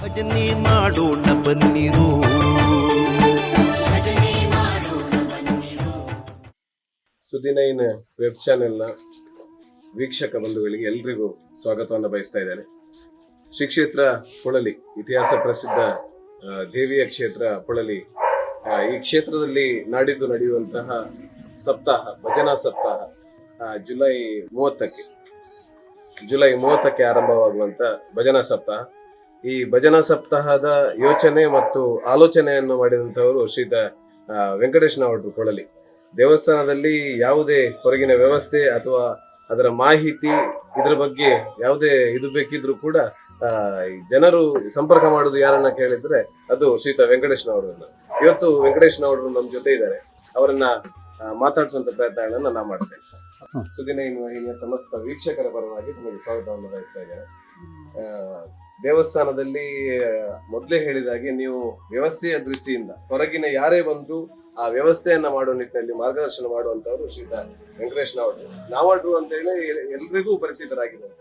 ಭಜನೆ ಮಾಡೋಣ ಬನ್ನಿರು. ಸುದಿನೈನ ವೆಬ್ ಚಾನೆಲ್ನ ವೀಕ್ಷಕ ಬಂಧುಗಳಿಗೆ ಎಲ್ರಿಗೂ ಸ್ವಾಗತವನ್ನು ಬಯಸ್ತಾ ಇದ್ದೇನೆ. ಶ್ರೀ ಕ್ಷೇತ್ರ ಪೊಳಲಿ ಇತಿಹಾಸ ಪ್ರಸಿದ್ಧ ಆ, ದೇವಿಯ ಕ್ಷೇತ್ರ ಪೊಳಲಿ ಈ ಕ್ಷೇತ್ರದಲ್ಲಿ ನಾಡಿದ್ದು ನಡೆಯುವಂತಹ ಸಪ್ತಾಹ ಭಜನಾ ಸಪ್ತಾಹ ಜುಲೈ ಮೂವತ್ತಕ್ಕೆ ಜುಲೈ ಮೂವತ್ತಕ್ಕೆ ಆರಂಭವಾಗುವಂತ ಭಜನಾ ಸಪ್ತಾಹ. ಈ ಭಜನಾ ಸಪ್ತಾಹದ ಯೋಚನೆ ಮತ್ತು ಆಲೋಚನೆಯನ್ನು ಮಾಡಿದಂಥವರು ಶ್ರೀತ ವೆಂಕಟೇಶ್ ನಾವಡ್ರು ಕೊಳಲಿ. ದೇವಸ್ಥಾನದಲ್ಲಿ ಯಾವುದೇ ಹೊರಗಿನ ವ್ಯವಸ್ಥೆ ಅಥವಾ ಅದರ ಮಾಹಿತಿ ಇದರ ಬಗ್ಗೆ ಯಾವುದೇ ಇದು ಬೇಕಿದ್ರು ಕೂಡ ಜನರು ಸಂಪರ್ಕ ಮಾಡುದು ಯಾರನ್ನ ಕೇಳಿದ್ರೆ ಅದು ಶ್ರೀತ ವೆಂಕಟೇಶ್ನವರನ್ನ ಇವತ್ತು ವೆಂಕಟೇಶ್ನವರು ನಮ್ಮ ಜೊತೆ ಇದ್ದಾರೆ. ಅವರನ್ನ ಮಾತಾಡಿಸುವಂತ ಪ್ರಯತ್ನಗಳನ್ನ ನಾ ಮಾಡ್ತೇನೆ. ಸುದಿನ ಸಮಸ್ತ ವೀಕ್ಷಕರ ಪರವಾಗಿ ನಿಮಗೆ ಸ್ವಾಗತವನ್ನು ಬಯಸ್ತಾ ಇದ್ದಾರೆ ದೇವಸ್ಥಾನದಲ್ಲಿ ಮೊದಲೇ ಹೇಳಿದಾಗೆ ನೀವು ವ್ಯವಸ್ಥೆಯ ದೃಷ್ಟಿಯಿಂದ ಹೊರಗಿನ ಯಾರೇ ಬಂದು ಆ ವ್ಯವಸ್ಥೆಯನ್ನ ಮಾಡುವ ನಿಟ್ಟಿನಲ್ಲಿ ಮಾರ್ಗದರ್ಶನ ಮಾಡುವಂತವರು ಶ್ರೀತ ವೆಂಕಟೇಶ್ ನಾವಡ್ರು. ನಾವಡ್ರು ಅಂತ ಹೇಳಿ ಎಲ್- ಎಲ್ರಿಗೂ ಪರಿಚಿತರಾಗಿದ್ದಾರೆ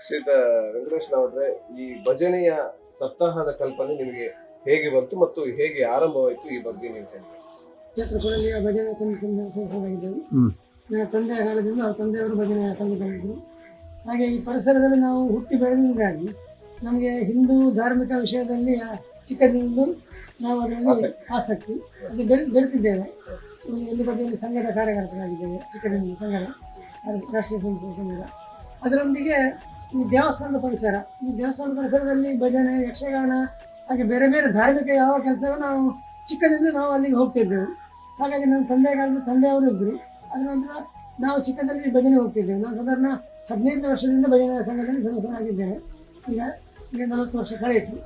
ಶ್ರೀತ ವೆಂಕಟೇಶ್ ನಾವಡ್ರೆ ಈ ಭಜನೆಯ ಸಪ್ತಾಹದ ಕಲ್ಪನೆ ನಿಮಗೆ ಹೇಗೆ ಬಂತು ಮತ್ತು ಹೇಗೆ ಆರಂಭವಾಯಿತು ಈ ಬಗ್ಗೆ ನೀವು ಹೇಳಿ ಭಜನೆ. ನನ್ನ ತಂದೆಯ ಕಾಲದಿಂದ ಅವ್ರ ತಂದೆಯವರು ಭಜನೆ ಸಂಘದಲ್ಲಿದ್ದರು ಹಾಗೆ ಈ ಪರಿಸರದಲ್ಲಿ ನಾವು ಹುಟ್ಟಿ ಬೆಳೆದಿಂದಾಗಿ ನಮಗೆ ಹಿಂದೂ ಧಾರ್ಮಿಕ ವಿಷಯದಲ್ಲಿ ಚಿಕ್ಕದಿಂದ ನಾವು ಅದರಲ್ಲಿ ಆಸಕ್ತಿ. ಅದು ಬೆರೆ ಬೆರೆತಿದ್ದೇವೆ. ಒಂದು ಬದಿಯಲ್ಲಿ ಸಂಘದ ಕಾರ್ಯಕರ್ತರಾಗಿದ್ದೇವೆ ಚಿಕ್ಕದಿಂದ ಸಂಘದ ರಾಷ್ಟ್ರೀಯ ಸಂಸ್ಥೆ ಸಂಘದ. ಅದರೊಂದಿಗೆ ಈ ದೇವಸ್ಥಾನದ ಪರಿಸರ. ಈ ದೇವಸ್ಥಾನದ ಪರಿಸರದಲ್ಲಿ ಭಜನೆ ಯಕ್ಷಗಾನ ಹಾಗೆ ಬೇರೆ ಬೇರೆ ಧಾರ್ಮಿಕ ಯಾವ ಕೆಲಸವೂ ನಾವು ಚಿಕ್ಕದಿಂದ ನಾವು ಅಲ್ಲಿಗೆ ಹೋಗ್ತಿದ್ದೆವು ಹಾಗಾಗಿ ನನ್ನ ತಂದೆ ಕಾಲದ ತಂದೆಯವರು ಇದ್ದರು. ಅದರ ನಂತರ ನಾವು ಚಿಕ್ಕದಲ್ಲಿ ಭಜನೆ ಹೋಗ್ತಿದ್ದೆವು ನಾನು ಸಾಧಾರಣ ಹದಿನೈದು ವರ್ಷದಿಂದ ಭಜನೆ ಸಂಘದಲ್ಲಿ ಸದಸ್ಯನಾಗಿದ್ದೇನೆ. ಈಗ ಈಗ ನಲವತ್ತು ವರ್ಷ ಕಳೆಯಿತು.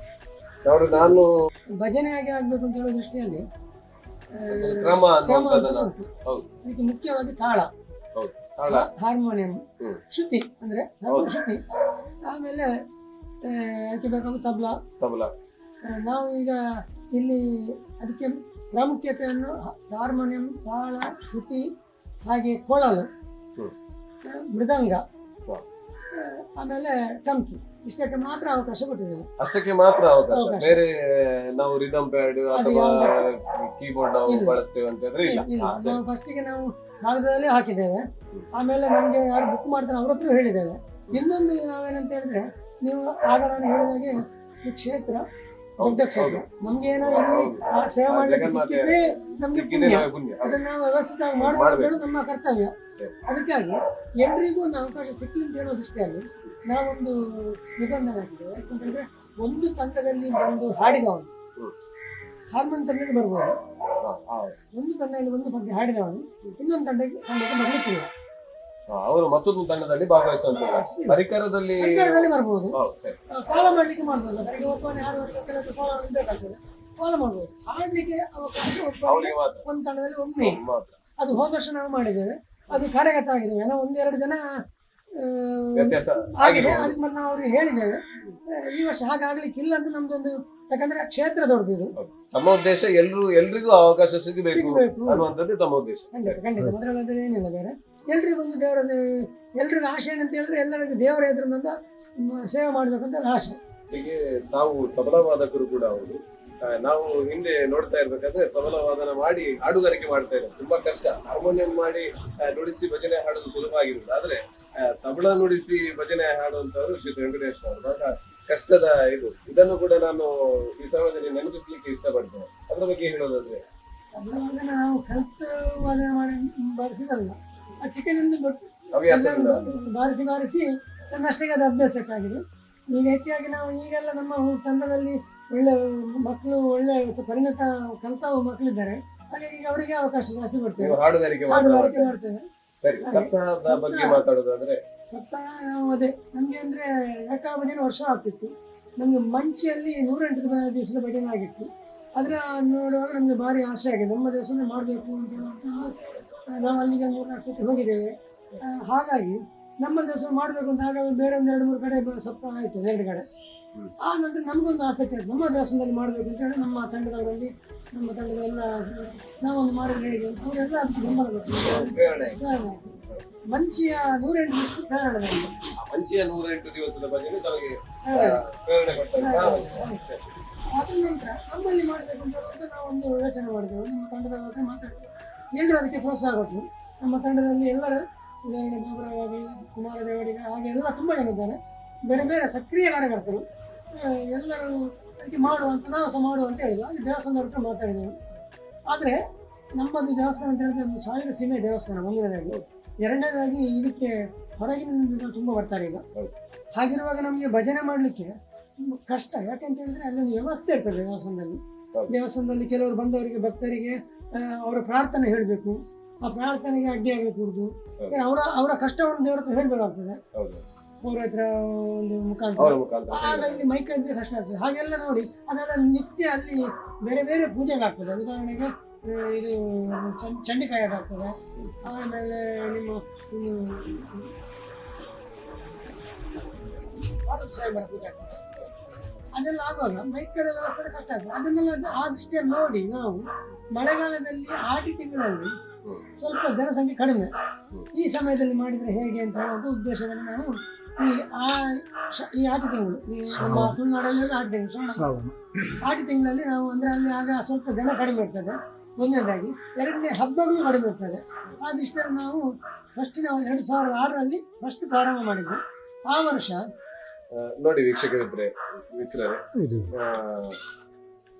ಅವರು ನಾನು ಭಜನೆ ಆಗಿ ಆಗಬೇಕು ಅಂತ ಹೇಳೋ ದೃಷ್ಟಿಯಲ್ಲಿ ಆ, ಕ್ರಮ ಕ್ರಮ ಅಂತ ಅನ್ನುವಂಥದ್ದನ್ನ ಉಂಟು. ಹೌದು. ಅದಕ್ಕೆ ಮುಖ್ಯವಾಗಿ ತಾಳ. ಹೌದು. ತಾಳ. ಹಾರ್ಮೋನಿಯಂ. ಹ್ಮ್. ಶ್ರುತಿ ಅಂದರೆ ಹೌದು. ಶ್ರುತಿ ಆಮೇಲೆ ಆ, ಅದಕ್ಕೆ ಬೇಕಾದ ತಬ್ಲಾ. ತಬಲ. ಆ, ನಾವು ಈಗ ಇಲ್ಲಿ ಅದಕ್ಕೆ ಪ್ರಾಮುಖ್ಯತೆಯನ್ನು ಹ- ಹಾರ್ಮೋನಿಯಂ ತಾಳ ಶ್ರುತಿ ಹಾಗೆ ಕೊಳಲು ಹ್ಮ್. ಆ, ಮೃದಂಗ. ಹ. ಆಮೇಲೆ ಟಂಕಿ ಇಷ್ಟಕ್ಕೆ ಮಾತ್ರ ಅವಕಾಶ ಕೊಟ್ಟಿದ್ದೇವೆ ಅಷ್ಟಕ್ಕೆ ಮಾತ್ರ ಅವಕಾಶ. ಅವಕಾಶ. ಬೇರೆ ನಾವು ರಿದಮ್ ಪ್ಯಾಡ್ ಅಥವಾ ಕೀಬೋರ್ಡ್ ನಾವು ಇಲ್ಲ. ಬಳಸ್ತೇವೆ ಅಂತ ಇಲ್ಲ. ಇಲ್ಲ ಹಾ, ಸರಿ. ನಾವು ಫಸ್ಟಿಗೆ ನಾವು ಕಾಗದದಲ್ಲಿ ಹಾಕಿದ್ದೇವೆ. ಆಮೇಲೆ ನಮಗೆ ಯಾರು ಬುಕ್ ಮಾಡ್ತಾರೆ ಅವ್ರ ಹತ್ರ ಹೇಳಿದ್ದೇವೆ. ಇನ್ನೊಂದು ನಾವೇನಂತ ಹೇಳಿದ್ರೆ ನೀವು ಆಗ ನಾನು ಹೇಳಿದಾಗೆ ಈ ಕ್ಷೇತ್ರ ದೊಡ್ಡ ಕ್ಷೇತ್ರ. ನಮ್ಗೆ ಏನೋ ಇಲ್ಲಿ ಆ ಸೇವೆ ಮಾಡ್ಲಿಕ್ಕೆ ಜಗನ್ಮಾತೆ ಸಿಕ್ಕಿದ್ರೆ ನಮ್ಗೆ ಸಿಕ್ಕಿದೆ ಪುಣ್ಯ. ಅದನ್ನ ನಾವು ವ್ಯವಸ್ಥಿತವಾಗಿ ಮಾಡಬೇಕು ಮಾಡ್ಬೇಕು. ನಮ್ಮ ಕರ್ತವ್ಯ. ಅದಕ್ಕಾಗಿ ಎಲ್ರಿಗೂ ಒಂದು ಅವಕಾಶ ಸಿಕ್ಕಿ ಅಂತ ಹೇಳೋದಿಷ್ಟೇ ದೃಷ್ಟಿಯಲ್ಲಿ ನಾವೊಂದು ನಿಬಂಧನೆ ಹಾಕಿದ್ದೇವೆ ಯಾಕಂತಂದ್ರೆ ಒಂದು ತಂಡದಲ್ಲಿ ಬಂದು ಹಾಡಿದವನು. ಹಾರ್ಮೋನ್ ತಂಡಕ್ಕೆ ಬರ್ಬೋದು ಒಂದು ತಂಡದಲ್ಲಿ ಒಂದು ಪದ್ಯ ಹಾಡಿದವನು ಇನ್ನೊಂದು ತಂಡಕ್ಕೆ ತಂಡಕ್ಕೆ ಬರ್ಲಿಕ್ಕಿಲ್ಲ. ಅವರು ಮತ್ತೊಂದು ತಂಡದಲ್ಲಿ ಭಾಗವಹಿಸುವಂತದ್ದು. ಪರಿಕರದಲ್ಲಿ ಪರಿಕರದಲ್ಲಿ ಬರ್ಬೋದು. ಫಾಲೋ ಮಾಡ್ಲಿಕ್ಕೆ ಮಾಡ್ಬೋದು. ಅವರಿಗೆ ಒಬ್ಬನೇ ಹಾಡುವವರಿಗೆ ಕೆಲವು ಫಾಲೋ ಬೇಕಾಗ್ತದೆ. ಫಾಲೋ ಮಾಡ್ಬೋದು. ಹಾಡ್ಲಿಕ್ಕೆ ಅವಕಾಶ ಒಂದು ತಂಡದಲ್ಲಿ ಒಮ್ಮೆ. ಅದು ಹೋದ ವರ್ಷ ನಾವು ಮಾಡಿದ್ದೇವೆ. ಅದು ಕಾರ್ಯಗತ ಆಗಿದೆ ಏನೋ ಒಂದೆರಡು ಜನ ವ್ಯತ್ಯಾಸ ಆಗಿದೆ. ಅದಕ್ಕೆ ಮತ್ತೆ ನಾವು ಅವ್ರಿಗೆ ಹೇಳಿದ್ದೇವೆ ಈ ವರ್ಷ ಹಾಗಾಗ್ಲಿಕ್ಕಿಲ್ಲ ಅಂತ ನಮ್ದೊಂದು ಯಾಕಂದ್ರೆ ಕ್ಷೇತ್ರ ದೊಡ್ಡದು ತಮ್ಮ ಉದ್ದೇಶ ಎಲ್ರು ಎಲ್ರಿಗೂ ಅವಕಾಶ ಸಿಗಬೇಕು ಸಿಗ್ಬೇಕು. ಅನ್ನುವಂಥದ್ದೇ ತಮ್ಮ ಉದ್ದೇಶ. ಖಂಡಿತ. ಖಂಡಿತ. ಏನಿಲ್ಲ ಬೇರೆ. ಎಲ್ರಿಗೂ ಒಂದು ದೇವರ ಎಲ್ರಿಗೂ ಆಶೆ ಏನಂತ ಹೇಳಿದ್ರೆ ಎಲ್ಲರಿಗೂ ದೇವರ ಎದುರಿನಿಂದ ಮ್, ಸೇವೆ ಮಾಡ್ಬೇಕಂತ ಒಂದು ಆಸೆ. ಹೀಗೆ ನಾವು ತಬಲಾ ವಾದಕರು ಕೂಡ ಅವರು ಆ, ನಾವು ಹಿಂದೆ ನೋಡ್ತಾ ಇರ್ಬೇಕಾದ್ರೆ ತಬಲಾ ವಾದನ ಮಾಡಿ ಹಾಡುಗಾರಿಕೆ ಮಾಡ್ತಾ ಇರೋದು. ತುಂಬಾ ಕಷ್ಟ. ಹಾರ್ಮೋನಿಯಂ ಮಾಡಿ ಆ, ನುಡಿಸಿ ಭಜನೆ ಹಾಡೋದು ಸುಲಭ ಆಗಿರುತ್ತೆ ಆದ್ರೆ ಆ, ತಬಲಾ ನುಡಿಸಿ ಭಜನೆ ಹಾಡುವಂತವರು ಶ್ರೀ ವೆಂಕಟೇಶ್ ಅವರು. ಬಹಳ ಕಷ್ಟದ ಇದು. ಇದನ್ನು ಕೂಡ ನಾನು ಈ ಸಮಯದಲ್ಲಿ ನೆನಪಿಸ್ಲಿಕ್ಕೆ ಇಷ್ಟಪಡ್ತೇನೆ. ಅದ್ರ ಬಗ್ಗೆ ಹೇಳೋದಾದ್ರೆ. ನಾವು ಕಲ್ತು ಭಜನೆ ಮಾಡಿ ಬಾರಿಸಿದಲ್ಲ ಆ ಚಿಕ್ಕದಿಂದ ಬಾರಿಸಿ ಬಾರಿಸಿ ನನ್ನಷ್ಟೇ ಅದು ಅಭ್ಯಾಸಕ್ಕಾಗಿದೆ. ಈಗ ಹೆಚ್ಚಾಗಿ ನಾವು ಈಗೆಲ್ಲ ನಮ್ಮ ತಂಡದಲ್ಲಿ ಒಳ್ಳೆ ಮಕ್ಕಳು ಒಳ್ಳೆ ಪರಿಣತ ಕಲ್ತ ಮಕ್ಕಳಿದ್ದಾರೆ. ಹಾಗೆ ಈಗ ಅವರಿಗೆ ಅವಕಾಶ ಜಾಸ್ತಿ ಕೊಡ್ತೇವೆ. ಹಾಡುಗಾರಿಕೆ ಮಾಡ್ತೇವೆ. ಸರಿ ಸಪ್ತಾಹದ ಬಗ್ಗೆ ಮಾತಾಡೋದಾದ್ರೆ? ಸಪ್ತಾಹ ನಾವು ಅದೇ ನಮಗೆ ಅಂದ್ರೆ ಏಕಾಭಜನೆ ವರ್ಷ ಆಗ್ತಿತ್ತು. ನಮಗೆ ಮಂಚಿಯಲ್ಲಿ ನೂರೆಂಟು ದಿವಸದ ಭಜನೆ ಆಗಿತ್ತು. ಅದರ ನೋಡುವಾಗ ನಮಗೆ ಭಾರಿ ಆಸೆ ಆಗಿದೆ. ನಮ್ಮ ದೇವಸ್ಥಾನ ಮಾಡಬೇಕು ಅಂತ ಹೇಳುವಂತಹ ನಾವು ಅಲ್ಲಿಗೆ ಮೂರ್ನಾಲ್ಕು ಸತಿ ಹೋಗಿದ್ದೇವೆ. ಹಾಗಾಗಿ ನಮ್ಮ ದಿವಸ ಮಾಡಬೇಕು ಅಂತ ಆಗ ಬೇರೆ ಒಂದು ಎರಡು ಮೂರು ಕಡೆ ಸಪ್ತಾಹ ಆಯಿತು ಎರಡು ಕಡೆ. ಆ ನಂತರ ನಮಗೊಂದು ಆಸಕ್ತಿ ಆಯ್ತು ನಮ್ಮ ದೇವಸ್ಥಾನದಲ್ಲಿ ಮಾಡಬೇಕು ಅಂತ ಹೇಳಿ ನಮ್ಮ ತಂಡದವರಲ್ಲಿ ನಮ್ಮ ತಂಡದೆಲ್ಲ ನಾವೊಂದು ಮಾಡಿದ್ರೆ ಹೇಗೆ ಅಂತ ಅವರೆಲ್ಲ ಅದಕ್ಕೆ ಬೆಂಬಲ ಆಯ್ತು. ಮಂಚಿಯ ನೂರೆಂಟು ದಿವಸ ಪ್ರೇರಣೆ ನಮಗೆ ಮಂಚಿಯ ನೂರೆಂಟು ದಿವಸದ ಬಗ್ಗೆ ತಮಗೆ ಪ್ರೇರಣೆ. ಅದ್ರ ನಂತರ ನಮ್ಮಲ್ಲಿ ಮಾಡಬೇಕು ಅಂತ ನಾವು ನಾವೊಂದು ಯೋಚನೆ ಮಾಡಿದೆವು. ನಮ್ಮ ತಂಡದ ಹತ್ರ ಮಾತಾಡಿದ್ವಿ ಎಲ್ಲರೂ ಅದಕ್ಕೆ ಪ್ರೋತ್ಸಾಹ ಕೊಟ್ಟರು. ನಮ್ಮ ತಂಡದಲ್ಲಿ ಎಲ್ಲರೂ ಉದಾಹರಣೆ ಬಾಬುರಾವಾಗಿ ಕುಮಾರ ದೇವಡಿಗ ಹಾಗೆ ಎಲ್ಲ ತುಂಬ ಜನ ಇದ್ದಾರೆ. ಬೇರೆ ಬೇರೆ ಸಕ್ರಿಯ ಕಾರ್ಯಕರ್ತರು. ಎಲ್ಲರೂ ಅದಕ್ಕೆ ಮಾಡುವಂತ ನಾನು ಸಹ ಮಾಡುವ ಅಂತ ಹೇಳಿದ್ವಿ ಅಲ್ಲಿ ದೇವಸ್ಥಾನದ ಹತ್ರ ಮಾತಾಡಿದೆವು. ಆದರೆ ನಮ್ಮದು ದೇವಸ್ಥಾನ ಅಂತ ಹೇಳಿದ್ರೆ ಒಂದು ಸಾವಿರ ಸೀಮೆ ದೇವಸ್ಥಾನ ಮಂದಿರದಲ್ಲಿ ಎರಡನೇದಾಗಿ ಇದಕ್ಕೆ ಹೊರಗಿನಿಂದ ತುಂಬ ಬರ್ತಾರೆ ಈಗ. ಹಾಗಿರುವಾಗ ನಮಗೆ ಭಜನೆ ಮಾಡಲಿಕ್ಕೆ ಕಷ್ಟ. ಯಾಕಂತ ಹೇಳಿದ್ರೆ ಅಲ್ಲೊಂದು ವ್ಯವಸ್ಥೆ ಇರ್ತದೆ ದೇವಸ್ಥಾನದಲ್ಲಿ. ದೇವಸ್ಥಾನದಲ್ಲಿ ಕೆಲವರು ಬಂದವರಿಗೆ ಭಕ್ತರಿಗೆ ಅವರ ಪ್ರಾರ್ಥನೆ ಹೇಳಬೇಕು. ಆ ಪ್ರಾರ್ಥನೆಗೆ ಅಡ್ಡಿ ಆಗಕೂಡದು ಹೌದು. ಅವರ ಅವರ ಕಷ್ಟವನ್ನು ದೇವರ ಹತ್ರ ಹೇಳಬೇಕಾಗ್ತದೆ. ಹೌದು ಅವ್ರ ಹತ್ರ ಒಂದು ಮುಖಾಂತರ. ಹಾಗಾಗಿ ಮುಖಾಂತರ. ಆಗ ಇಲ್ಲಿ ಮೈಕ್ ಅಂದ್ರೆ ಕಷ್ಟ ಆಗ್ತದೆ. ಹಾಗೆಲ್ಲ ನೋಡಿ ಅದೆಲ್ಲ ನಿತ್ಯ ಅಲ್ಲಿ ಬೇರೆ ಬೇರೆ ಪೂಜೆಗಾಗ್ತದೆ ಉದಾಹರಣೆಗೆ ಆ, ಇದು ಚಂಡಕಾಯಿ ಆಗ್ತದೆ. ಆಮೇಲೆ ನಿಮ್ಮ ಇನ್ನು ಪಾದಸ್ವಾಮಿ ಪೂಜೆ ಆಗ್ತದೆ. ಅದೆಲ್ಲ ಆಗುವಾಗ ಕಡೆ ವ್ಯವಸ್ಥೆ ಕಷ್ಟ ಆಗ್ತದೆ. ಅದನ್ನೆಲ್ಲ ಆ ದೃಷ್ಟಿಯಲ್ಲಿ ನೋಡಿ ನಾವು ಮಳೆಗಾಲದಲ್ಲಿ ಆಟಿ ತಿಂಗಳಲ್ಲಿ ಸ್ವಲ್ಪ ಜನಸಂಖ್ಯೆ ಕಡಿಮೆ. ಈ ಸಮಯದಲ್ಲಿ ಮಾಡಿದ್ರೆ ಹೇಗೆ ಅಂತ ಹೇಳೋದು ಉದ್ದೇಶವನ್ನು ನಾವು ಈ ಆ ಶ- ಈ ಆಟಿ ತಿಂಗಳು ಈ ನಮ್ಮ ತುಳುನಾಡಲ್ಲಿ ಆಟಿ ತಿಂಗಳು ಶ್ರಾವಣ. ಆಟಿ ತಿಂಗಳಲ್ಲಿ ನಾವು ಅಂದರೆ ಅಲ್ಲಿ ಆಗ ಸ್ವಲ್ಪ ಜನ ಕಡಿಮೆ ಇರ್ತದೆ ಒಂದನೇದಾಗಿ. ಎರಡನೇ ಹಬ್ಬಗಳು ಕಡಿಮೆ ಇರ್ತದೆ. ಆ ದೃಷ್ಟಿಯಲ್ಲಿ ನಾವು ಫಸ್ಟ್ ನಾವು ಎರಡು ಸಾವಿರದ ಆರರಲ್ಲಿ ಫಸ್ಟ್ ಪ್ರಾರಂಭ ಮಾಡಿದ್ವಿ. ಆ ವರ್ಷ ನೋಡಿ ವೀಕ್ಷಕ ಮಿತ್ರೆ ಮಿತ್ರರೇ ಆ,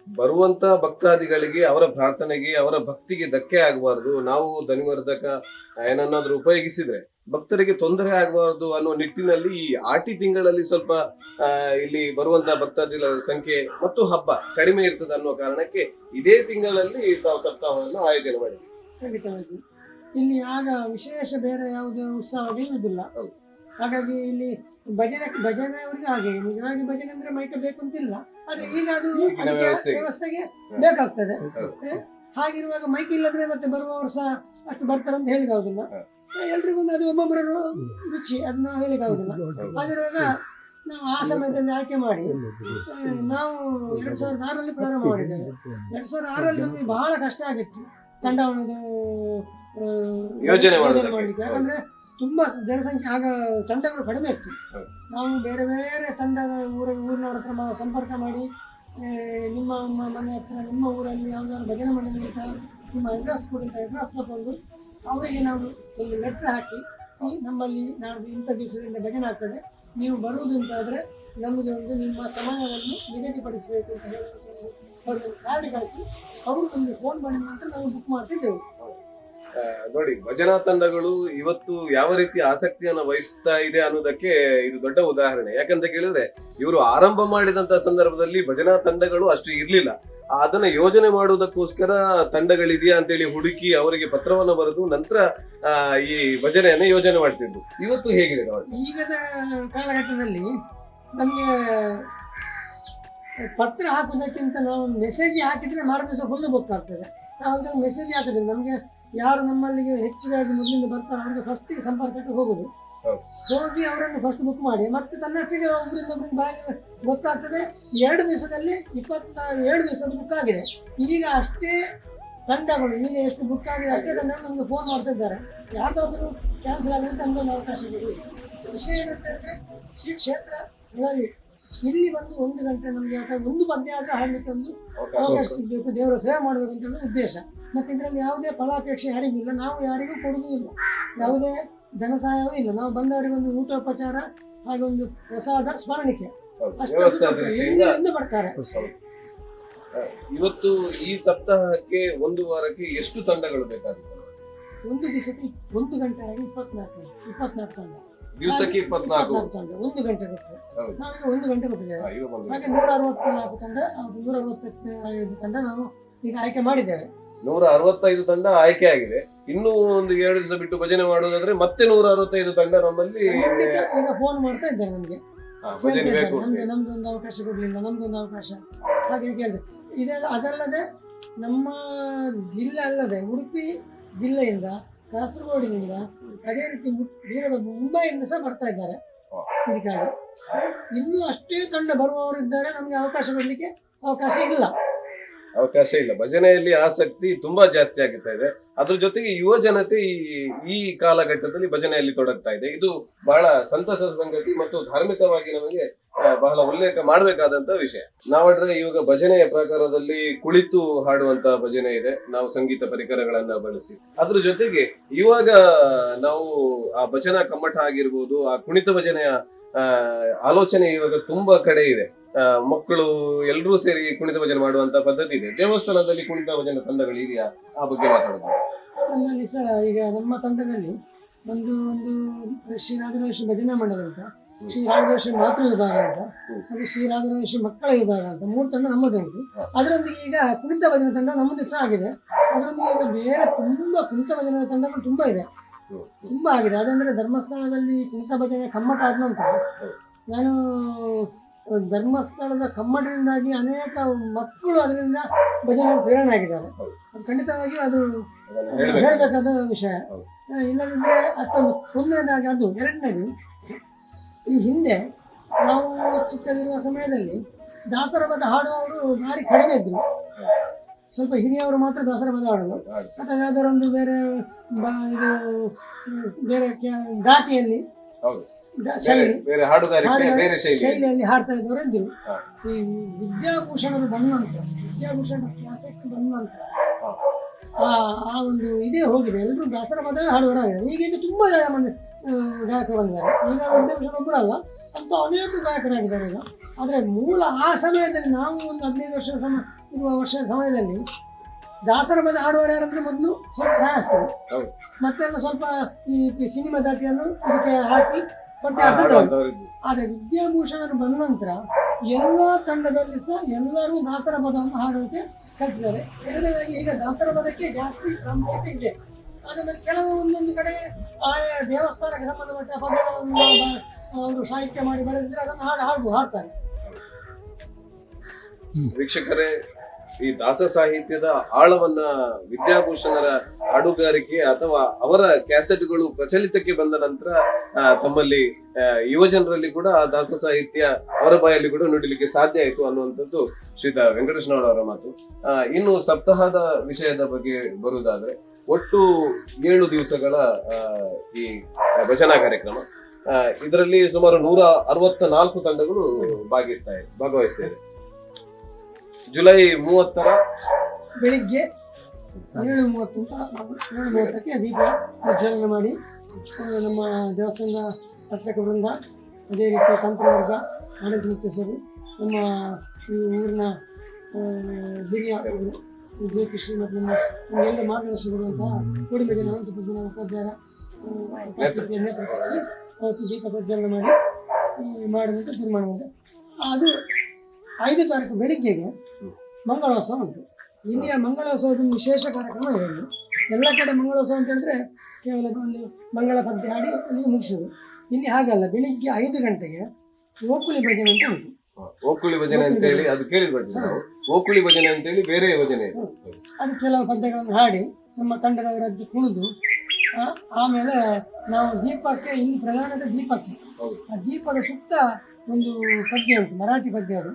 ಬರುವಂತ ಭಕ್ತಾದಿಗಳಿಗೆ ಅವರ ಪ್ರಾರ್ಥನೆಗೆ ಅವರ ಭಕ್ತಿಗೆ ಧಕ್ಕೆ ಆಗಬಾರ್ದು. ನಾವು ಧನಿವರ್ಧಕ ಏನನ್ನಾದ್ರೂ ಉಪಯೋಗಿಸಿದ್ರೆ ಭಕ್ತರಿಗೆ ತೊಂದರೆ ಆಗಬಾರದು ಅನ್ನೋ ನಿಟ್ಟಿನಲ್ಲಿ ಈ ಆಟಿ ತಿಂಗಳಲ್ಲಿ ಸ್ವಲ್ಪ ಇಲ್ಲಿ ಬರುವಂತ ಭಕ್ತಾದಿಗಳ ಸಂಖ್ಯೆ ಮತ್ತು ಹಬ್ಬ ಕಡಿಮೆ ಇರ್ತದೆ ಅನ್ನೋ ಕಾರಣಕ್ಕೆ ಇದೇ ತಿಂಗಳಲ್ಲಿ ತಾವು ಸಪ್ತಾಹವನ್ನು ಆಯೋಜನೆ ಮಾಡಿ ಖಂಡಿತವಾಗಿ. ಇಲ್ಲಿ ಆಗ ವಿಶೇಷ ಬೇರೆ ಯಾವುದೇ ಉತ್ಸಾಹ ಇರುವುದಿಲ್ಲ. ಹಾಗಾಗಿ ಇಲ್ಲಿ ಭಜನೆ ಭಜನೆ ಅವರಿಗೆ ಹಾಗೆ. ನಿಜವಾಗಿ ಭಜನೆ ಅಂದ್ರೆ ಮೈಕ ಬೇಕು ಅಂತಿಲ್ಲ. ಆದ್ರೆ ಈಗ ಅದು ವ್ಯವಸ್ಥೆಗೆ. ಬೇಕಾಗ್ತದೆ. ಹಾಗಿರುವಾಗ ಮೈಕ್ ಇಲ್ಲದ್ರೆ ಮತ್ತೆ ಬರುವವರು ಸಹ ಅಷ್ಟು ಬರ್ತಾರೆ ಅಂತ ಹೇಳಿಕಾಗುದಿಲ್ಲ ಒಂದು ಎಲ್ರಿಗೂ ಅದು ಒಬ್ಬೊಬ್ಬರ ರುಚಿ ಅದನ್ನ ಹೇಳಿಕ್ಕಾಗುದಿಲ್ಲ. ಹಾಗಿರುವಾಗ ನಾವು ಆ ಸಮಯದಲ್ಲಿ ಆಯ್ಕೆ ಮಾಡಿ ನಾವು ಎರಡ್ ಸಾವಿರದ ಆರಲ್ಲಿ ಪ್ರಾರಂಭ ಮಾಡಿದ್ದೇವೆ. ಎರಡ್ ಸಾವಿರದ ಆರಲ್ಲಿ ನಮಗೆ ಬಹಳ ಕಷ್ಟ ಆಗಿತ್ತು. ತಂಡ ಒಂದು ಯೋಜನೆ ಮಾಡಲಿಕ್ಕೆ ಯಾಕಂದ್ರೆ ತುಂಬಾ ಜನಸಂಖ್ಯೆ ಆಗ ತಂಡಗಳು ಕಡಿಮೆ ಇತ್ತು. ನಾವು ಬೇರೆ ಬೇರೆ ತಂಡ ಊರ ಊರಿನವ್ರ ಹತ್ರ ಸಂಪರ್ಕ ಮಾಡಿ ನಿಮ್ಮ ಮನೆ ಹತ್ರ ನಿಮ್ಮ ಊರಲ್ಲಿ ಯಾವ್ದಾದ್ರು ಭಜನೆ ಮನೆ ನಡೀತಾ ನಿಮ್ಮ ಅಡ್ರೆಸ್ ಕೊಡಿ ಅಡ್ರೆಸ್ ತಗೊಂಡು ಅವರಿಗೆ ನಾನು ಒಂದು ಲೆಟ್ರ್ ಹಾಕಿ ನಮ್ಮಲ್ಲಿ ನಾಡ್ದು ಇಂಥ ದಿವಸದಿಂದ ಭಜನೆ ಆಗ್ತದೆ. ನೀವು ಬರುವುದು ಅಂತಾದರೆ ನಮಗೆ ಒಂದು ನಿಮ್ಮ ಸಮಯವನ್ನು ನಿಗದಿಪಡಿಸಬೇಕು ಅಂತ ಹೇಳಿ ಅವರು ಕಾರ್ಡ್ ಕಳಿಸಿ, ಅವರು ನಮಗೆ ಫೋನ್ ಮಾಡಿದ ನಂತರ ನಾವು ಬುಕ್ ಮಾಡ್ತಿದ್ದೆವು. ನೋಡಿ ಭಜನಾ ತಂಡಗಳು ಇವತ್ತು ಯಾವ ರೀತಿ ಆಸಕ್ತಿಯನ್ನು ವಹಿಸ್ತಾ ಇದೆ ಅನ್ನೋದಕ್ಕೆ ಇದು ದೊಡ್ಡ ಉದಾಹರಣೆ. ಯಾಕಂತ ಕೇಳಿದ್ರೆ, ಇವರು ಆರಂಭ ಮಾಡಿದಂತ ಸಂದರ್ಭದಲ್ಲಿ ಭಜನಾ ತಂಡಗಳು ಅಷ್ಟು ಇರ್ಲಿಲ್ಲ. ಅದನ್ನ ಯೋಜನೆ ಮಾಡುವುದಕ್ಕೋಸ್ಕರ ತಂಡಗಳಿದೆಯಾ ಅಂತೇಳಿ ಹುಡುಕಿ ಅವರಿಗೆ ಪತ್ರವನ್ನು ಬರೆದು ನಂತರ ಈ ಭಜನೆಯನ್ನ ಯೋಜನೆ ಮಾಡ್ತಿದ್ರು. ಇವತ್ತು ಹೇಗಿದೆ ಈಗದ ಕಾಲಘಟ್ಟದಲ್ಲಿ ನಮಗೆ ಪತ್ರ ಹಾಕುವುದಕ್ಕಿಂತ ನಾವು ಮೆಸೇಜ್ ಹಾಕಿದ್ರೆ ಮಾರು ದಿವಸ ಫುಲ್ ಬುಕ್ ಆಗ್ತದೆ. ನಾವು ಮೆಸೇಜ್ ಹಾಕಿದ್ರೆ ನಮಗೆ ಯಾರು ನಮ್ಮಲ್ಲಿಗೆ ಹೆಚ್ಚಿಗಾಗಿ ಮೊದಲಿಂದ ಬರ್ತಾರೆ ಅವರಿಗೆ ಫಸ್ಟಿಗೆ ಸಂಪರ್ಕಕ್ಕೆ ಹೋಗುದು. ಹೋಗಿ ಅವರನ್ನು ಫಸ್ಟ್ ಬುಕ್ ಮಾಡಿ. ಮತ್ತೆ ತನ್ನಷ್ಟಿಗೆ ಒಬ್ಬರಿಂದ ಒಬ್ಬರಿಗೆ ಗೊತ್ತಾಗ್ತದೆ. ಎರಡು ದಿವಸದಲ್ಲಿ ಇಪ್ಪತ್ತ ಏಳು ದಿವಸದ ಬುಕ್ ಆಗಿದೆ. ಈಗ ಅಷ್ಟೇ ತಂಡಗಳು ಈಗ ಎಷ್ಟು ಬುಕ್ ಆಗಿದೆ ಅಷ್ಟೇ ತಂಡಗಳು ನಮಗೆ ಫೋನ್ ಮಾಡ್ತಾ ಇದ್ದಾರೆ. ಯಾರ್ದಾದ್ರೂ ಕ್ಯಾನ್ಸಲ್ ಆಗಿದೆ ಅಂತ ಒಂದು ಅವಕಾಶ ಇದೆ ವಿಷಯ ಏನಂತ ಹೇಳಿದ್ರೆ ಶ್ರೀ ಕ್ಷೇತ್ರ ಹುಳಲಿ ಇಲ್ಲಿ ಬಂದು ಒಂದು ಗಂಟೆ ನಮಗೆ ಯಾಕಂದ್ರೆ ಒಂದು ಪದ್ಯ ಆಗ ಹಾಡಲಿಕ್ಕೆ ಒಂದು ಅವಕಾಶ ಅವಕಾಶ ಸಿಗಬೇಕು ದೇವರ ಸೇವೆ ಮಾಡಬೇಕು ಅಂತ ಹೇಳೋದು ಉದ್ದೇಶ. ಮತ್ತೆ ಇದರಲ್ಲಿ ಯಾವುದೇ ಫಲಾಪೇಕ್ಷೆ ಯಾರಿಗೂ ಇಲ್ಲ. ನಾವು ಯಾರಿಗೂ ಕೊಡುಗೆ ಇಲ್ಲ. ಯಾವುದೇ ಧನ ಸಹಾಯವೂ ಇಲ್ಲ. ನಾವು ಬಂದವರಿಗೆ ಒಂದು ಊಟೋಪಚಾರ ಹಾಗೆ ಒಂದು ಪ್ರಸಾದ ಸ್ಮರಣಿಕೆ. ಅಷ್ಟು ಬರ್ತಾರೆ? ಇವತ್ತು ಈ ಸಪ್ತಾಹಕ್ಕೆ ಒಂದು ವಾರಕ್ಕೆ ಎಷ್ಟು ತಂಡಗಳು ಬೇಕಾಗುತ್ತೆ? ಒಂದು ದಿವಸಕ್ಕೆ ಒಂದು ಗಂಟೆ ಆಗಿ ಇಪ್ಪತ್ನಾಲ್ಕು ಇಪ್ಪತ್ನಾಲ್ಕು ತಂಡ. ದಿವಸಕ್ಕೆ ಇಪ್ಪತ್ನಾಲ್ಕು. ತಂಡ. ಒಂದು ಗಂಟೆ ಕೊಟ್ಟರೆ. ನಾವೀಗ ಒಂದು ಗಂಟೆ ಕೊಟ್ಟಿದ್ದೇವೆ ಹಾಗೆ ನೂರ ಅರವತ್ನಾಲ್ಕು ತಂಡ ನೂರ ಅರವತ್ತೈದು ತಂಡ ನಾವು ಈಗ ಆಯ್ಕೆ ಮಾಡಿದ್ದೇವೆ ನೂರ ಅರವತ್ತೈದು ತಂಡ ಆಯ್ಕೆ ಆಗಿದೆ. ಇನ್ನೂ ಒಂದು ಎರಡು ದಿವಸ ಬಿಟ್ಟು ಭಜನೆ ಮಾಡುವುದಾದ್ರೆ ಮತ್ತೆ ನೂರ ಅರವತ್ತೈದು ತಂಡ ನಮ್ಮಲ್ಲಿ ಖಂಡಿತ ಈಗ ಫೋನ್ ಮಾಡ್ತಾ ಇದ್ದಾರೆ ನಮಗೆ. ಆ, ಭಜನೆ ಬೇಕು. ನಮ್ಗೆ ನಮ್ದು ಒಂದು ಅವಕಾಶ ಕೊಡ್ಲಿಲ್ಲ ಒಂದು ಅವಕಾಶ. ಹಾಗೆ ಕೇಳಿದೆ ಇದೆ ಅದಲ್ಲದೆ ನಮ್ಮ ಜಿಲ್ಲೆ ಅಲ್ಲದೆ ಉಡುಪಿ ಜಿಲ್ಲೆಯಿಂದ ಕಾಸರಗೋಡಿನಿಂದ ಅದೇ ರೀತಿ ಮು- ದೂರದ ಮುಂಬೈಯಿಂದ ಸಹ ಬರ್ತಾ ಇದ್ದಾರೆ. ಇದಕ್ಕಾಗಿ. ಇನ್ನೂ ಅಷ್ಟೇ ತಂಡ ಬರುವವರಿದ್ದಾರೆ. ನಮಗೆ ಅವಕಾಶ ಕೊಡ್ಲಿಕ್ಕೆ ಅವಕಾಶ ಇಲ್ಲ. ಅವಕಾಶ ಇಲ್ಲ. ಭಜನೆಯಲ್ಲಿ ಆಸಕ್ತಿ ತುಂಬಾ ಜಾಸ್ತಿ ಆಗುತ್ತಾ ಇದೆ. ಅದ್ರ ಜೊತೆಗೆ ಯುವ ಜನತೆ ಈ ಈ ಕಾಲಘಟ್ಟದಲ್ಲಿ ಭಜನೆಯಲ್ಲಿ ತೊಡಗ್ತಾ ಇದೆ. ಇದು ಬಹಳ ಸಂತಸದ ಸಂಗತಿ ಮತ್ತು ಧಾರ್ಮಿಕವಾಗಿ ನಮಗೆ ಬಹಳ ಉಲ್ಲೇಖ ಮಾಡಬೇಕಾದಂತ ವಿಷಯ. ನಾವಾದ್ರೆ ಇವಾಗ ಭಜನೆಯ ಪ್ರಕಾರದಲ್ಲಿ ಕುಳಿತು ಹಾಡುವಂತ ಭಜನೆ ಇದೆ. ನಾವು ಸಂಗೀತ ಪರಿಕರಗಳನ್ನ ಬಳಸಿ. ಅದ್ರ ಜೊತೆಗೆ ಇವಾಗ ನಾವು ಆ ಭಜನಾ ಕಮ್ಮಟ ಆಗಿರ್ಬೋದು, ಆ ಕುಣಿತ ಭಜನೆಯ ಆಲೋಚನೆ ಇವಾಗ ತುಂಬಾ ಕಡೆ ಇದೆ. ಮಕ್ಕಳು ಎಲ್ಲರೂ ಸೇರಿ ಕುಣಿತ ಭಜನೆ ಮಾಡುವಂತ ಪದ್ಧತಿ ಇದೆ. ದೇವಸ್ಥಾನದಲ್ಲಿ ಕುಣಿತ ಭಜನೆ ತಂಡಗಳು ಇದೆಯಾ? ಆ ಬಗ್ಗೆ ಮಾತಾಡೋದು. ನಮ್ಮಲ್ಲಿ ಸಹ ಈಗ ನಮ್ಮ ತಂಡದಲ್ಲಿ ಒಂದು ಒಂದು ಶ್ರೀ ರಾಜರಾಜೇಶ್ವರಿ ಭಜನಾ ಮಂಡಲ ಅಂತ ಶ್ರೀ ರಾಜರಾಜೇಶ್ವರಿ ಮಾತೃ ವಿಭಾಗ ಅಂತ. ಹಾಗೆ ಶ್ರೀ ಮಕ್ಕಳ ವಿಭಾಗ ಅಂತ ಮೂರು ತಂಡ ನಮ್ಮದೇ ಉಂಟು. ಅದರೊಂದಿಗೆ ಈಗ ಕುಣಿತ ಭಜನೆ ತಂಡ ನಮ್ಮದು ಸಹ ಆಗಿದೆ. ಅದರೊಂದಿಗೆ ಈಗ ಬೇರೆ ತುಂಬಾ ಕುಣಿತ ಭಜನೆ ತಂಡಗಳು ತುಂಬಾ ಇದೆ. ತುಂಬ ಆಗಿದೆ. ಅದಂದ್ರೆ ಧರ್ಮಸ್ಥಳದಲ್ಲಿ ಕುಣಿತ ಭಜನೆ ಕಮ್ಮಟ ಆದ ನಂತರ ನಾನು ಧರ್ಮಸ್ಥಳದ ಕಮ್ಮಟದಿಂದಾಗಿ ಅನೇಕ ಮಕ್ಕಳು ಅದರಿಂದ ಭಜನೆ ಪ್ರೇರಣೆ ಆಗಿದ್ದಾರೆ. ಖಂಡಿತವಾಗಿ ಅದು ಹೇಳಬೇಕಾದ ವಿಷಯ. ಇಲ್ಲದಿದ್ದರೆ ಇಲ್ಲದಿದ್ರೆ ಅಷ್ಟೊಂದು ಒಂದನೇದಾಗಿ ಅದು ಎರಡನೇದು. ಈ ಹಿಂದೆ ನಾವು ಚಿಕ್ಕದಿರುವ ಸಮಯದಲ್ಲಿ ದಾಸರ ಬದ ಹಾಡುವವರು ಭಾರಿ ಕಡಿಮೆ ಇದ್ರು. ಸ್ವಲ್ಪ ಹಿರಿಯವರು ಮಾತ್ರ ದಾಸರ ಬದ ಹಾಡೋದು. ಹಾಡು. ಅಥವಾ ಯಾವುದಾದ್ರೊಂದು ಬೇರೆ ಬ- ಇದು ಬೇರೆ ಕ್ಯಾ- ಬೇರೆ- ಶೈಲಿ. ಬೇರೆ ಹಾಡುಗಾರಿಕೆ ಹಾಡುಗಾರಿಕೆ ಬೇರೆ ಶೈಲಿ. ಶೈಲಿಯಲ್ಲಿ ಹಾಡ್ತಾ ಇದ್ದವರು ಇದ್ರು ಈ ವಿದ್ಯಾಭೂಷಣರು ಬಂದ ನಂತರ ವಿದ್ಯಾಭೂಷಣ ಕ್ಲಾಸಿಕ್ ಬಂದ ನಂತರ ಆ ಒಂದು ಇದೇ ಹೋಗಿದೆ. ಎಲ್ಲರೂ ದಾಸರ ಪದ ಹಾಡುವರಾಗಿದೆ ಈಗ ತುಂಬ ತುಂಬಾ ಮಂದಿ ಗಾಯಕರು ಬಂದಿದ್ದಾರೆ. ಈಗ ವಿದ್ಯಾಭೂಷಣ ಒಬ್ಬರಲ್ಲ ಅಂತ ಅನೇಕ ಗಾಯಕರಾಗಿದ್ದಾರೆ ಈಗ. ಆದರೆ ಮೂಲ ಆ ಸಮಯದಲ್ಲಿ ನಾವು ಒಂದು ಹದಿನೈದು ವರ್ಷ ಸಮ ಇರುವ ವರ್ಷದ ಸಮಯದಲ್ಲಿ ದಾಸರ ಪದ ಹಾಡುವರು ಯಾರಂದ್ರೆ ಮೊದಲು ಸ್ವಲ್ಪ ಪ್ರಯಾಸ್ತರು ಮತ್ತೆಲ್ಲ ಸ್ವಲ್ಪ ಈ ಸಿನಿಮಾ ದಾಟಿಯನ್ನು ಇದಕ್ಕೆ ಹಾಕಿ ಪದ್ಯ ಆದ್ರೆ ವಿದ್ಯಾಭೂಷಣ ಆದರೆ ವಿದ್ಯಾಭೂಷಣರು ಬಂದ ನಂತರ ಎಲ್ಲ ತಂಡದಲ್ಲಿ ಸಹ ಎಲ್ಲರೂ ದಾಸರ ಪದವನ್ನು ಹಾಡೋಕೆ ಕಲ್ತಿದ್ದಾರೆ. ಎರಡನೇದಾಗಿ ಈಗ ದಾಸರ ಪದಕ್ಕೆ ಜಾಸ್ತಿ ಪ್ರಾಮುಖ್ಯತೆ ಇದೆ. ಆದ್ರೆ ಕೆಲವು ಒಂದೊಂದು ಕಡೆ ಆಯಾ ದೇವಸ್ಥಾನಕ್ಕೆ ಸಂಬಂಧಪಟ್ಟ ಪದಗಳನ್ನು ಅವರು ಸಾಹಿತ್ಯ ಮಾಡಿ ಬರೆದಿದ್ರೆ ಅದನ್ನು ಹಾಡು ಹಾಡು ಹಾಡ್ತಾರೆ. ವೀಕ್ಷಕರೇ ಈ ದಾಸ ಸಾಹಿತ್ಯದ ಆಳವನ್ನ ವಿದ್ಯಾಭೂಷಣರ ಹಾಡುಗಾರಿಕೆ ಅಥವಾ ಅವರ ಕ್ಯಾಸೆಟ್ಗಳು ಪ್ರಚಲಿತಕ್ಕೆ ಬಂದ ನಂತರ ತಮ್ಮಲ್ಲಿ ಯುವ ಜನರಲ್ಲಿ ಕೂಡ ಆ ದಾಸ ಸಾಹಿತ್ಯ ಅವರ ಬಾಯಲ್ಲಿ ಕೂಡ ನುಡಿಲಿಕ್ಕೆ ಸಾಧ್ಯ ಆಯಿತು ಅನ್ನುವಂಥದ್ದು ಶ್ರೀತ ವೆಂಕಟೇಶ್ನವರ ಅವರ ಮಾತು. ಇನ್ನು ಸಪ್ತಾಹದ ವಿಷಯದ ಬಗ್ಗೆ ಬರುವುದಾದ್ರೆ, ಒಟ್ಟು ಏಳು ದಿವಸಗಳ ಈ ಭಜನಾ ಕಾರ್ಯಕ್ರಮ. ಇದರಲ್ಲಿ ಸುಮಾರು ನೂರ ಅರವತ್ತ ನಾಲ್ಕು ತಂಡಗಳು ಭಾಗಿಸ್ತಾ ಇದೆ ಭಾಗವಹಿಸ್ತಾ ಇದೆ. ಜುಲೈ ಮೂವತ್ತರ? ಬೆಳಿಗ್ಗೆ ಏಳು ಮೂವತ್ತು ಅಂತ ಏಳು ಮೂವತ್ತಕ್ಕೆ ದೀಪ ಪ್ರಜ್ವಲನೆ ಮಾಡಿ ನಮ್ಮ ದೇವಸ್ಥಾನದ ಅರ್ಚಕ ವೃಂದ ಅದೇ ರೀತಿ ತಂತ್ರವರ್ಗ ಆಡಳಿತ ಮುಖ್ಯಸ್ಥರು ನಮ್ಮ ಈ ಊರಿನ ಹಿರಿಯ ಜ್ಯೋತಿಷಿ ಮತ್ತು ನಮ್ಮ ನಮಗೆಲ್ಲ ಮಾರ್ಗದರ್ಶನ ಕೊಡುವಂತಹ ಕೂಡಿಮೆ ಜನ ಅನಂತ ಆ, ಉಪಸ್ಥಿತಿಯ ನೇತೃತ್ವದಲ್ಲಿ ಅವತ್ತು ದೀಪ ಪ್ರಜ್ವಲನೆ ಮಾಡಿ ಈ ಮಾಡುವಂತ ತೀರ್ಮಾನ ಮಾಡಿದೆ ಅದು ಐದು ತಾರೀಕು ಬೆಳಿಗ್ಗೆಗೆ ಮಂಗಳೋತ್ಸವ ಉಂಟು. ಇಲ್ಲಿಯ ಮಂಗಳೋತ್ಸವದ ವಿಶೇಷ ಕಾರ್ಯಕ್ರಮ ಇದೆ ಇಲ್ಲಿ ಎಲ್ಲ ಕಡೆ ಮಂಗಳೋತ್ಸವ ಅಂತ ಹೇಳಿದ್ರೆ ಕೇವಲ ಒಂದು ಮಂಗಳ ಪದ್ಯ ಹಾಡಿ ಅಲ್ಲಿಗೆ ಮುಗಿಸೋದು ಇಲ್ಲಿ ಹಾಗಲ್ಲ ಬೆಳಿಗ್ಗೆ ಐದು ಗಂಟೆಗೆ ಓಕುಲಿ ಭಜನೆ ಅಂತ ಉಂಟು. ಓಕುಳಿ ಭಜನೆ ಅಂತ ಹೇಳಿ ಅದು ಕೇಳಿರ್ಬೇಕು ನಾವು? ಓಕುಳಿ ಭಜನೆ ಅಂತ ಹೇಳಿ ಬೇರೆ ಭಜನೆ. ಅದು ಕೆಲವು ಪದ್ಯಗಳನ್ನು ಹಾಡಿ ನಮ್ಮ ತಂಡದವರದ್ದು ಕುಣಿದು ಆಮೇಲೆ ನಾವು ದೀಪಕ್ಕೆ ಇಲ್ಲಿ ಪ್ರಧಾನದ ದೀಪಕ್ಕೆ ಆ ದೀಪದ ಸುತ್ತ ಒಂದು ಪದ್ಯ ಉಂಟು ಮರಾಠಿ ಪದ್ಯ ಅದು.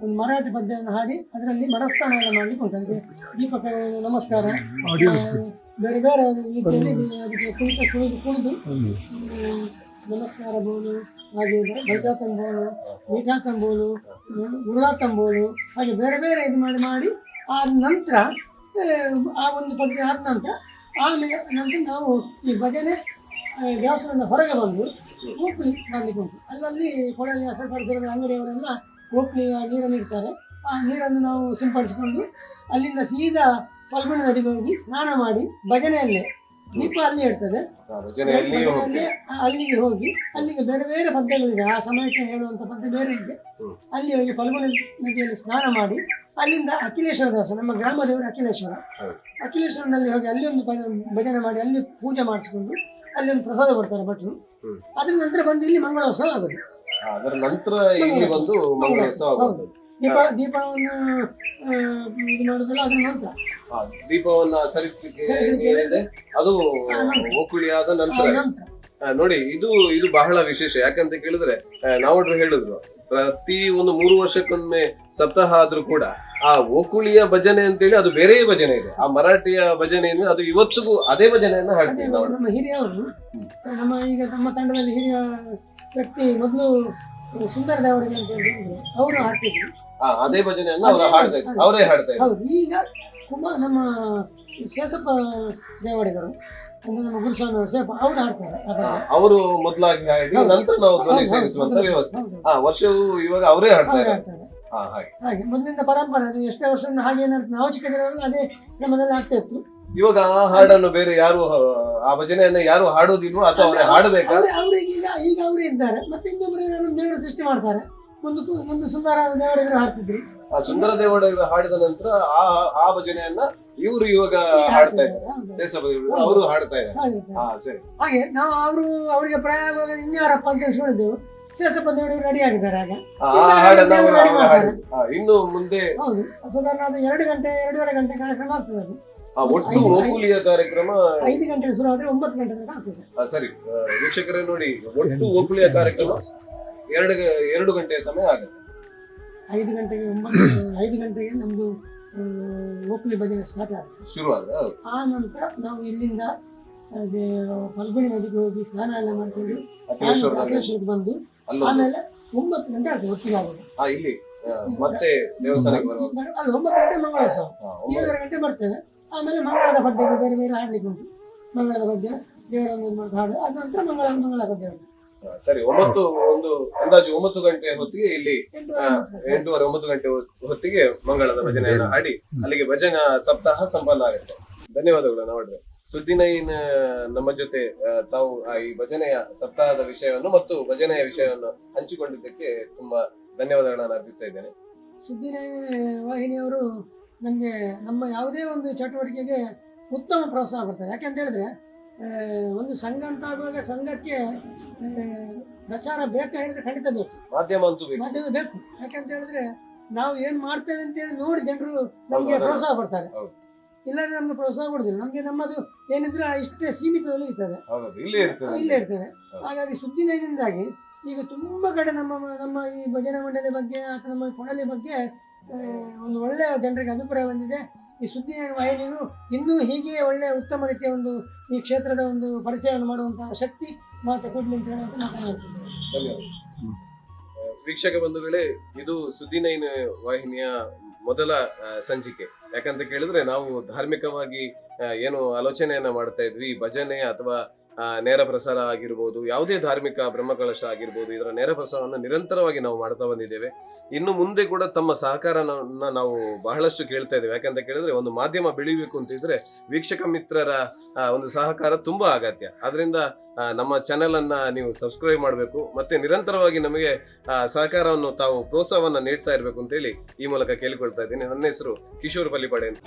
ಒಂದು ಮರಾಠಿ ಪದ್ಯವನ್ನು ಹಾಡಿ ಅದರಲ್ಲಿ ಮನಸ್ಥಾನ ಎಲ್ಲ ಮಾಡ್ಲಿಕ್ಕೆ ಉಂಟು. ಅದಕ್ಕೆ ದೀಪಕ ನಮಸ್ಕಾರ. ಬೇರೆ ಬೇರೆ ರೀತಿಯಲ್ಲಿ ಅದಕ್ಕೆ ಕುಳಿತ ಕುಳಿದು ಕುಳಿದು ನಮಸ್ಕಾರ ಬೋಲು ಹಾಗೆ ಬೈಟಾ ತಂಬೋಲು ಮೀಠಾ ತಂಬೋಲು ಉರುಳಾ ತಂಬೋಲು ಹಾಗೆ ಬೇರೆ ಬೇರೆ ಇದು ಮಾಡಿ ಮಾಡಿ ಆದ ನಂತರ ಆ, ಒಂದು ಪದ್ಯ ಆದ ನಂತರ ಆಮೇಲೆ ನಂತರ ನಾವು ಈ ಭಜನೆ ದೇವಸ್ಥಾನದ ಹೊರಗೆ ಬಂದು ಓಕ್ಲಿ ಮಾಡಲಿಕ್ಕೆ ಉಂಟು ಅಲ್ಲಲ್ಲಿ ಕೊಳಲಿ ಹಸರು ಪರಿಸರದ ಅಂಗಡಿಯವರೆಲ್ಲ ಓಕ್ಲಿಯ ನೀರನ್ನು ಇಡ್ತಾರೆ. ಆ ನೀರನ್ನು ನಾವು ಸಿಂಪಡಿಸಿಕೊಂಡು ಅಲ್ಲಿಂದ ಸೀದಾ ಪಲ್ಮಣ ನದಿಗೆ ಹೋಗಿ ಸ್ನಾನ ಮಾಡಿ ಭಜನೆಯಲ್ಲೇ ದೀಪ ಅಲ್ಲಿ ಇರ್ತದೆ. ಅಲ್ಲಿಗೆ ಹೋಗಿ ಅಲ್ಲಿಗೆ ಬೇರೆ ಬೇರೆ ಪದ್ಯಗಳಿದೆ. ಆ ಸಮಯಕ್ಕೆ ಹೇಳುವಂತ ಪದ್ಯ ಬೇರೆ ಇದೆ. ಅಲ್ಲಿ ಹೋಗಿ ಫಲ್ಗುಣ ನದಿಯಲ್ಲಿ ಸ್ನಾನ ಮಾಡಿ ಅಲ್ಲಿಂದ ಅಖಿಲೇಶ್ವರ ದಾಸ ನಮ್ಮ ಗ್ರಾಮದೇವರು ಅಖಿಲೇಶ್ವರ. ಅಖಿಲೇಶ್ವರದಲ್ಲಿ ಅಖಿಲೇಶ್ವರನಲ್ಲಿ ಹೋಗಿ ಅಲ್ಲಿ ಒಂದು ಭಜನೆ ಮಾಡಿ ಅಲ್ಲಿ ಪೂಜೆ ಮಾಡಿಸ್ಕೊಂಡು ಅಲ್ಲಿ ಒಂದು ಪ್ರಸಾದ ಕೊಡ್ತಾರೆ ಭಟ್ರು. ಹ್ಮ್. ಅದ್ರ ನಂತರ ಬಂದು ಇಲ್ಲಿ ಮಂಗಳೋತ್ಸವ ಆಗುತ್ತೆ. ಅದರ ನಂತರ ಇಲ್ಲಿ ಬಂದು ಮಂಗಳೋತ್ಸವ. ದೀಪ ದೀಪವನ್ನು ಆ, ಇದು ಮಾಡುದಿಲ್ಲ ಅದ್ರ ನಂತರ. ಆ, ದೀಪವನ್ನ ಸರಿಸಲಿಕ್ಕೆ ಸರಿಸ್ಲಿಕ್ಕೆ ಏನಿದೆ ಅದು ಆ, ನಂತರ. ಓಕುಳಿ ಆದ ಆ ನಂತರ. ನಂತರ. ನೋಡಿ ಇದು ಇದು ಬಹಳ ವಿಶೇಷ. ಯಾಕಂತ ಕೇಳಿದ್ರೆ ನಾವೊಡ್ರು ಹೇಳಿದ್ರು ಪ್ರತಿ ಒಂದು ಮೂರು ವರ್ಷಕ್ಕೊಮ್ಮೆ ಸಪ್ತಾಹ ಆದ್ರೂ ಕೂಡ ಆ ಓಕುಳಿಯ ಭಜನೆ ಅಂತೇಳಿ ಅದು ಬೇರೆ ಭಜನೆ ಇದೆ. ಆ ಮರಾಠಿಯ ಭಜನೆ ಅದು ಇವತ್ತಿಗೂ ಅದೇ ಭಜನೆಯನ್ನ ಹಾಡ್ತೀವಿ ನಮ್ಮ ಹಿರಿಯವರು ನಮ್ಮ ಈಗ ನಮ್ಮ ತಂಡದಲ್ಲಿ ಹಿರಿಯ ವ್ಯಕ್ತಿ ಮೊದಲು ಸುಂದರ ದೇವರಿಗೆ ಅಂತ ಹೇಳಿದ್ರು ಅವರು ಹಾಡ್ತಿದ್ರು. ಆ, ಅದೇ ಭಜನೆಯನ್ನ ಅವರು ಹಾಡ್ತಾ ಇದ್ರು. ಅವರೇ ಹಾಡ್ತಾ ಇದ್ರು. ಈಗ ಕುಮಾರ್ ನಮ್ಮ ಶೇಷಪ್ಪ ದೇವಡಿಗರು ನಮ್ಮ ಗುರುಸ್ವಾಮಿ ಅವರು ಅವ್ರು ಹಾಡ್ತಾರೆ. ಮೊದಲಾಗಿ ಹಾಡಿ ನಂತರ ನಾವು ಧ್ವನಿ ಸೇರಿಸುವಂತ ವ್ಯವಸ್ಥೆ. ವರ್ಷವೂ ಇವಾಗ ಅವರೇ ಹಾಡ್ತಾರೆ. ಹಾಗೆ. ಮೊದಲಿಂದ ಪರಂಪರೆ ಅದು ಎಷ್ಟೇ ವರ್ಷದಿಂದ ಹಾಗೆ ಏನಾದ್ರು ನಾವು ಚಿಕ್ಕದಿರುವಾಗ ಅದೇ ನಮ್ಮದೆಲ್ಲ ಆಗ್ತಾ ಇತ್ತು. ಇವಾಗ ಆ ಹಾಡನ್ನು ಬೇರೆ ಯಾರು ಆ, ಭಜನೆಯನ್ನ ಯಾರು ಹಾಡೋದಿಲ್ವೋ ಅಥವಾ ಅವರೇ ಹಾಡಬೇಕಾ? ಅವ್ರೆ ಅವ್ರಿಗೆ ಈಗ ಈಗ ಅವರೇ ಇದ್ದಾರೆ. ಮತ್ತೆ ಇನ್ನೊಬ್ಬರು ಏನಾದ್ರು ದೇವರು ಸೃಷ್ಟಿ ಮಾಡ್ತಾರೆ. ಒಂದು ಒಂದು ಸುಂದರ ದೇವಡಿಗರು ಹಾಡ್ತಿದ್ರು. ಆ ಸುಂದರ ದೇವಡ ಹಾಡಿದ ನಂತರ ಆ ಆ ಭಜನೆಯನ್ನ ಇವರು ಇವಾಗ ಹಾಡ್ತಾ ಇದ್ದಾರೆ. ಅವರು ಹಾಡ್ತಾ ಇದ್ದಾರೆ. ಹಾ ಸರಿ. ಹಾಗೆ ನಾವು ಅವರು ಅವರಿಗೆ ಪ್ರಯಾಗ ಇನ್ಯಾರಪ್ಪ ಅಂತ ಶೇಷಪ್ಪ ದೇವಡಿಗರು ರೆಡಿ ಆಗಿದ್ದಾರೆ ಆಗ. ಇನ್ನು ಮುಂದೆ ಹೌದು. ಸಾಧಾರಣ ಅದು ಎರಡು ಗಂಟೆ ಎರಡೂವರೆ ಗಂಟೆ ಕಾರ್ಯಕ್ರಮ ಆಗ್ತದೆ ಅದು. ಆ ಒಟ್ಟು ಓಕುಲಿಯ ಕಾರ್ಯಕ್ರಮ ಐದು ಗಂಟೆ ಶುರು ಆದ್ರೆ ಒಂಬತ್ತು ಗಂಟೆ ತನಕ ಆಗ್ತದೆ. ಸರಿ. ವೀಕ್ಷಕರೇ ನೋಡಿ ಒಟ್ಟು ಓಕುಲಿಯ ಕಾರ್ಯಕ್ರಮ ಎರಡು ಎರಡು ಗಂಟೆ ಸಮಯ ಆಗುತ್ತೆ. ಐದು ಗಂಟೆಗೆ ಒಂಬತ್ತು ಐದು ಗಂಟೆಗೆ ನಮ್ದು ಓಕುಲಿ ಭಜನೆ ಸ್ಟಾರ್ಟ್ ಆಗುತ್ತೆ ಶುರು ಆದ್ರೆ ಆ ನಂತರ ನಾವು ಇಲ್ಲಿಂದ ಅದೇ ಫಲ್ಗುಣಿ ನದಿಗೆ ಹೋಗಿ ಸ್ನಾನ ಎಲ್ಲ ಮಾಡ್ಕೊಂಡು ಅಖಿಲೇಶ್ವರ ಅಖಿಲೇಶ್ವರಕ್ಕೆ ಬಂದು. ಆಮೇಲೆ ಒಂಬತ್ತು ಗಂಟೆ ಆಗ್ತದೆ ಒಟ್ಟಿಗೆ ಆಗೋದು. ಇಲ್ಲಿ ಮತ್ತೆ ದೇವಸ್ಥಾನಕ್ಕೆ ಬರುವಾಗ? ಅದು ಒಂಬತ್ತು ಗಂಟೆ ಮಂಗಳ ಒಂಬತ್ತು- ಏಳುವರೆ ಗಂಟೆ ಬರ್ತೇವೆ ಆಮೇಲೆ ಮಂಗಳದ ಪದ್ಯಗಳು ಬೇರೆ ಬೇರೆ ಹಾಡ್ಲಿಕ್ಕೆ ಉಂಟು. ಮಂಗಳದ ಪದ್ಯ ದೇವರೊಂದು ಹಾಡು ಅದ ನಂತರ ಮಂಗಳ ಮಂಗಳ ಪದ್ಯ ಉಂಟು. ಆ, ಸರಿ ಒಂಬತ್ತು ಒಂದು ಅಂದಾಜು ಒಂಬತ್ತು ಗಂಟೆ ಹೊತ್ತಿಗೆ ಇಲ್ಲಿ ಎಂಟೂವರೆ ಆ, ಒಂಬತ್ತು ಗಂಟೆ. ಒಂಬತ್ತು ಗಂಟೆ ಹೊತ್ತಿಗೆ ಮಂಗಳದ ಭಜನೆಯನ್ನು ಹಾಡಿ ಅಲ್ಲಿಗೆ ಭಜನಾ ಸಪ್ತಾಹ ಸಂಪನ್ನ ಆಗುತ್ತೆ. ಧನ್ಯವಾದಗಳು ನಾವಡ್ರೆ. ಸುದ್ದಿ ನೈನ್ ನಮ್ಮ ಜೊತೆ ತಾವು ಆ ಈ ಭಜನೆಯ ಸಪ್ತಾಹದ ವಿಷಯವನ್ನು ಮತ್ತು ಭಜನೆಯ ವಿಷಯವನ್ನು ಹಂಚಿಕೊಂಡಿದ್ದಕ್ಕೆ ತುಂಬಾ ಧನ್ಯವಾದಗಳನ್ನು ಅರ್ಪಿಸ್ತಾ ಇದ್ದೇನೆ. ಸುದ್ದಿನೈನ್ ವಾಹಿನಿಯವರು ನಮಗೆ ನಮ್ಮ ಯಾವುದೇ ಒಂದು ಚಟುವಟಿಕೆಗೆ ಉತ್ತಮ ಪ್ರೋತ್ಸಾಹ ಕೊಡ್ತಾರೆ. ಯಾಕೆಂತ ಹೇಳಿದ್ರೆ ಒಂದು ಸಂಘ ಅಂತ ಆಗುವಾಗ ಸಂಘಕ್ಕೆ ಪ್ರಚಾರ ಬೇಕು ಹೇಳಿದ್ರೆ ಖಂಡಿತ ಬೇಕು. ಮಾಧ್ಯಮ ಅಂತೂ ಬೇಕು. ಮಾಧ್ಯಮ ಬೇಕು. ಯಾಕಂತ ಹೇಳಿದ್ರೆ ನಾವು ಏನ್ ಮಾಡ್ತೇವೆ ಅಂತ ಹೇಳಿ ನೋಡಿ ಜನರು ನಮಗೆ ಪ್ರೋತ್ಸಾಹ ಕೊಡ್ತಾರೆ. ಇಲ್ಲಾಂದ್ರೆ ನಮ್ಗೆ ಪ್ರೋತ್ಸಾಹ ಕೊಡುದಿಲ್ಲ. ನಮ್ಗೆ ನಮ್ಮದು ಏನಿದ್ರು ಇಷ್ಟೇ ಸೀಮಿತದಲ್ಲಿ ಇರ್ತದೆ. ಇಲ್ಲೇ ಇರ್ತದೆ. ಹಾಗಾಗಿ ಸುದ್ದಿನಿಂದಾಗಿ ಈಗ ತುಂಬಾ ಕಡೆ ನಮ್ಮ ನಮ್ಮ ಈ ಭಜನಾ ಮಂಡಳಿ ಬಗ್ಗೆ ಅಥವಾ ನಮ್ಮ ಕೊಡಲಿ ಬಗ್ಗೆ ಒಂದು ಒಳ್ಳೆಯ ಜನರಿಗೆ ಅಭಿಪ್ರಾಯ ಬಂದಿದೆ. ಈ ಸುದ್ದಿ ವಾಹಿನಿಯು ಇನ್ನೂ ಹೀಗೆ ಒಳ್ಳೆಯ ಉತ್ತಮ ರೀತಿಯ ಒಂದು ಈ ಕ್ಷೇತ್ರದ ಒಂದು ಪರಿಚಯವನ್ನು ಮಾಡುವಂತಹ ಶಕ್ತಿ ಮಾತು ಕೊಡ್ಲಿ ಅಂತ ಹೇಳಿ ಅಂತ ವೀಕ್ಷಕ ಬಂಧುಗಳೇ, ಇದು ಸುದ್ದಿ ನೈನ್ ವಾಹಿನಿಯ ಮೊದಲ ಸಂಚಿಕೆ. ಯಾಕಂತ ಕೇಳಿದ್ರೆ ನಾವು ಧಾರ್ಮಿಕವಾಗಿ ಏನು ಆಲೋಚನೆಯನ್ನ ಮಾಡ್ತಾ ಇದ್ವಿ. ಭಜನೆ ಅಥವಾ ನೇರ ಪ್ರಸಾರ ಆಗಿರ್ಬೋದು, ಯಾವುದೇ ಧಾರ್ಮಿಕ ಬ್ರಹ್ಮಕಲಶ ಆಗಿರ್ಬೋದು, ಇದರ ನೇರ ಪ್ರಸಾರವನ್ನು ನಿರಂತರವಾಗಿ ನಾವು ಮಾಡ್ತಾ ಬಂದಿದ್ದೇವೆ. ಇನ್ನು ಮುಂದೆ ಕೂಡ ತಮ್ಮ ಸಹಕಾರನ ನಾವು ಬಹಳಷ್ಟು ಕೇಳ್ತಾ ಇದ್ದೇವೆ. ಯಾಕಂತ ಕೇಳಿದ್ರೆ ಒಂದು ಮಾಧ್ಯಮ ಬೆಳಿಬೇಕು ಅಂತಿದ್ರೆ ವೀಕ್ಷಕ ಮಿತ್ರರ ಒಂದು ಸಹಕಾರ ತುಂಬಾ ಅಗತ್ಯ. ಅದರಿಂದ ನಮ್ಮ ಚಾನೆಲ್ ಅನ್ನ ನೀವು ಸಬ್ಸ್ಕ್ರೈಬ್ ಮಾಡಬೇಕು ಮತ್ತೆ ನಿರಂತರವಾಗಿ ನಮಗೆ ಸಹಕಾರವನ್ನು ತಾವು ಪ್ರೋತ್ಸಾಹವನ್ನು ನೀಡ್ತಾ ಇರಬೇಕು ಅಂತ ಹೇಳಿ ಈ ಮೂಲಕ ಕೇಳಿಕೊಳ್ತಾ ಇದ್ದೀನಿ. ನನ್ನ ಹೆಸರು ಕಿಶೋರ್ ಬಲಿಪಡೆ ಅಂತ.